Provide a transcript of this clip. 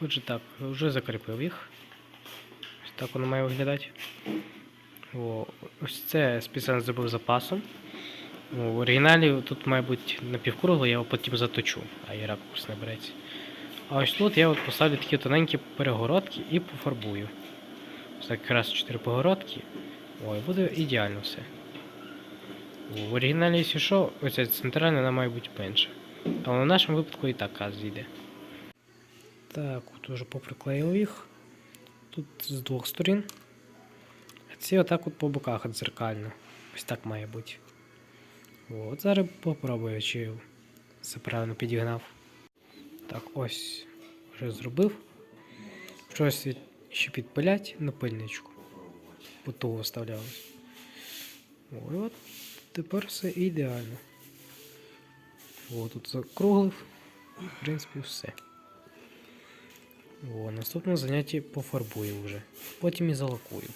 Отже так, вже закріпив їх. Ось так воно має виглядати. О, ось це спеціально зробив запасом. В оригіналі тут має бути напівкругло, я його потім заточу, а і ракурс не береться. А ось тут я от поставлю такі тоненькі перегородки і пофарбую. Ось так якраз 4 перегородки. Ой, буде ідеально все. В оригіналі, якщо що, оця центральна вона має бути менша. Але в нашому випадку і така зійде. Так, от уже поприклеїв їх. Тут з двох сторін. А ці отак от по боках дзеркально. Ось так має бути. От зараз попробую, чи все правильно підігнав. Так, ось вже зробив. Щось від- ще підпилять на пильничку. По того вставлялось. Ой, от тепер все ідеально. О, тут закруглив. В принципі, все. О, наступне заняття пофарбую вже. Потім і залакую.